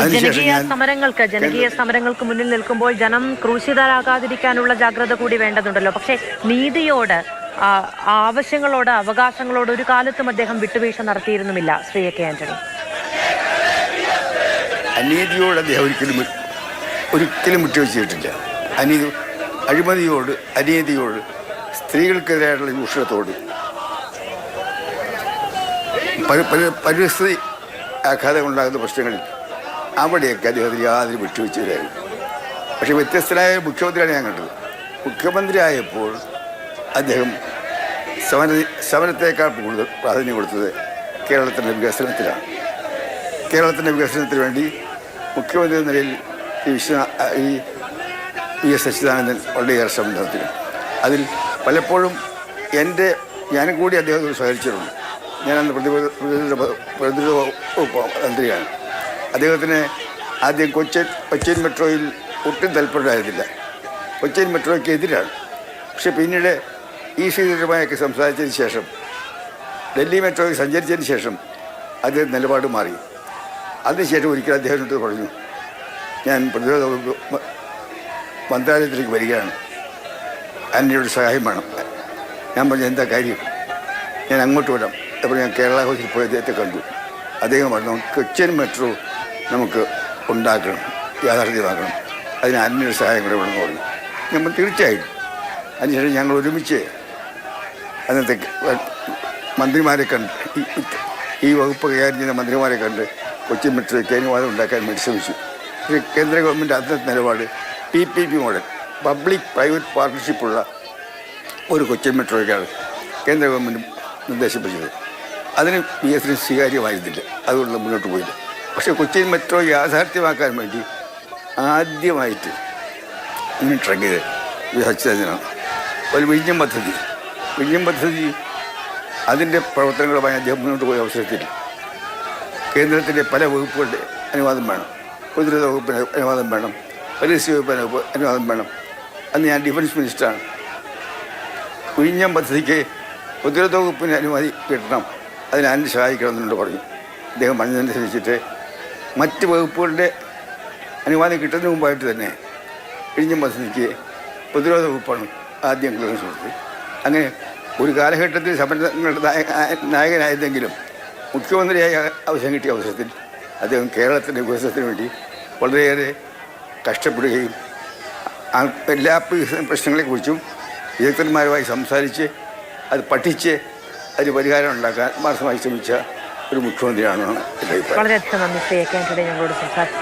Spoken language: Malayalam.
ജനകീയ സമരങ്ങൾക്ക് ജനകീയ സമരങ്ങൾക്ക് മുന്നിൽ നിൽക്കുമ്പോൾ ജനം ക്രൂശിതരാകാതിരിക്കാനുള്ള ജാഗ്രത കൂടി വേണ്ടതുണ്ടല്ലോ. പക്ഷേ നീതിയോട് ആവശ്യങ്ങളോട് അവകാശങ്ങളോട് ഒരു കാലത്തും അദ്ദേഹം വിട്ടുവീഴ്ച നടത്തിയിരുന്നുമില്ല ശ്രീ എ കെ ആന്റണി. അനീതിയോട് അദ്ദേഹം ഒരിക്കലും ഒരിക്കലും വിട്ടുവീഴ്ചയിട്ടില്ല. അനീതി അഴിമതിയോട് അനീതിയോട് സ്ത്രീകൾക്കെതിരായിട്ടുള്ള ചൂഷണത്തോട്. പരി- പരി- പരിസ്ഥിതി ആഘാതം ഉണ്ടാകുന്ന പ്രശ്നങ്ങളിൽ അവിടെയൊക്കെ അദ്ദേഹത്തിന് യാതൊരു വിട്ടുവെച്ചില്ലായിരുന്നു പക്ഷേ വ്യത്യസ്തനായ മുഖ്യമന്ത്രിയാണ് ഞാൻ കണ്ടത്. മുഖ്യമന്ത്രി ആയപ്പോൾ അദ്ദേഹം സമര സമരത്തേക്കാൾ കൂടുതൽ പ്രാധാന്യം കൊടുത്തത് കേരളത്തിന്റെ വികസനത്തിലാണ്. കേരളത്തിന്റെ വികസനത്തിന് വേണ്ടി മുഖ്യമന്ത്രി എന്ന നിലയിൽ ഈ വിശ്വ ഈ വി എസ് അച്യുതാനന്ദൻ വളരെയേറെ ശ്രമം നടത്തിയിരുന്നു. അതിൽ പലപ്പോഴും എന്റെ ഞാനും കൂടി അദ്ദേഹത്തോട് സഹകരിച്ചിട്ടുണ്ട്. പ്രതിരോധ പ്രതിരോധ പ്രതിരോധ വകുപ്പ് മന്ത്രിയാണ്. അദ്ദേഹത്തിന് ആദ്യം കൊച്ചിൻ കൊച്ചിൻ മെട്രോയിൽ ഒട്ടും താല്പര്യമായിരുന്നില്ല കൊച്ചിൻ മെട്രോയ്ക്ക് എതിരാണ്. പക്ഷെ പിന്നീട് ഈ ശ്രീധരമായൊക്കെ സംസാരിച്ചതിന് ശേഷം ഡൽഹി മെട്രോയിൽ സഞ്ചരിച്ചതിന് ശേഷം അദ്ദേഹം നിലപാട് മാറി. അതിനുശേഷം ഒരിക്കൽ അദ്ദേഹത്തിനോട് പറഞ്ഞു ഞാൻ പ്രതിരോധ മന്ത്രാലയത്തിലേക്ക് വരികയാണ്. എന്നോട് സഹായം വേണം. ഞാൻ പറഞ്ഞു എന്താ കാര്യം? ഞാൻ അങ്ങോട്ട് വരാം. അപ്പോൾ ഞാൻ കേരള ഹൗസിൽ പോയി അദ്ദേഹത്തെ കണ്ടു. അദ്ദേഹം പറഞ്ഞു കൊച്ചിൻ മെട്രോ നമുക്ക് ഉണ്ടാക്കണം യാഥാർത്ഥ്യമാക്കണം. അതിന് ആത്മീയ സഹായം കൂടെ വേണമെന്ന് പറഞ്ഞു നമ്മൾ തീർച്ചയായിട്ടും അതിനുശേഷം ഞങ്ങൾ ഒരുമിച്ച് അന്നത്തെ മന്ത്രിമാരെ കണ്ട് ഈ- വകുപ്പ് കൈകാര്യം ചെയ്യുന്ന മന്ത്രിമാരെ കണ്ട് കൊച്ചി മെട്രോയ്ക്ക് അനുവാദം ഉണ്ടാക്കാൻ വേണ്ടി ശ്രമിച്ചു. കേന്ദ്ര ഗവൺമെന്റ് അന്നത്തെ നിലപാട് P P P model public private പാർട്ട്ണർഷിപ്പുള്ള ഒരു കൊച്ചിൻ മെട്രോയ്ക്കാണ് കേന്ദ്ര ഗവൺമെന്റ് നിർദ്ദേശിപ്പിച്ചത്. അതിന് പി എസിന് സ്വീകാര്യമായിരുന്നില്ല. അതുകൊണ്ട് മുന്നോട്ട് പോയില്ല. പക്ഷേ കൊച്ചിൻ മെട്രോ യാഥാർത്ഥ്യമാക്കാൻ വേണ്ടി ആദ്യമായിട്ട് മുന്നിട്ടിറങ്ങിയത് വിഹച്ചതിനാണ് ഒരു വിഴിഞ്ഞം പദ്ധതി. വിഴിഞ്ഞം പദ്ധതി അതിന്റെ പ്രവർത്തനങ്ങളുമായി അദ്ദേഹം മുന്നോട്ട് പോയ അവസരത്തിൽ കേന്ദ്രത്തിന്റെ പല വകുപ്പുകളുടെ അനുവാദം വേണം. പ്രതിരോധ വകുപ്പിന് അനുവാദം വേണം. പരിസ്ഥിതി വകുപ്പിന് അനു- അനുവാദം വേണം. അന്ന് ഞാൻ ഡിഫൻസ് മിനിസ്റ്ററാണ്. കുഴിഞ്ഞം പദ്ധതിക്ക് പ്രതിരോധ വകുപ്പിന് അനുമതി കിട്ടണം. അതിനെ സഹായിക്കണം എന്നുണ്ട് പറഞ്ഞു. അദ്ദേഹം പറഞ്ഞതനുസരിച്ചിട്ട് മറ്റ് വകുപ്പുകളുടെ അനുവാദം കിട്ടുന്നതിന് മുമ്പായിട്ട് തന്നെ ഇഴിഞ്ഞം പദ്ധതിക്ക് പ്രതിരോധ വകുപ്പാണ് ആദ്യം ക്ലിയറൻസ് കൊടുത്തത് അങ്ങനെ ഒരു കാലഘട്ടത്തിൽ സമരങ്ങളുടെ നായ- നായകനായതെങ്കിലും മുഖ്യമന്ത്രിയായ അവസരം കിട്ടിയ അവസരത്തിൽ അദ്ദേഹം കേരളത്തിന്റെ വികസനത്തിന് വേണ്ടി വളരെയേറെ കഷ്ടപ്പെടുകയും എല്ലാ പ്രശ്നങ്ങളെക്കുറിച്ചും വിദഗ്ധന്മാരുമായി സംസാരിച്ച് അത് പഠിച്ച് അതിന് പരിഹാരം ഉണ്ടാക്കാൻ മാർഗമായി ശ്രമിച്ച ഒരു മുഖ്യമന്ത്രിയാണെന്നാണ് എന്റെ അഭിപ്രായം. വളരെയധികം നന്ദി ശ്രീ എ കെ ആന്റണി ഞങ്ങളോട് സംസാരിച്ചു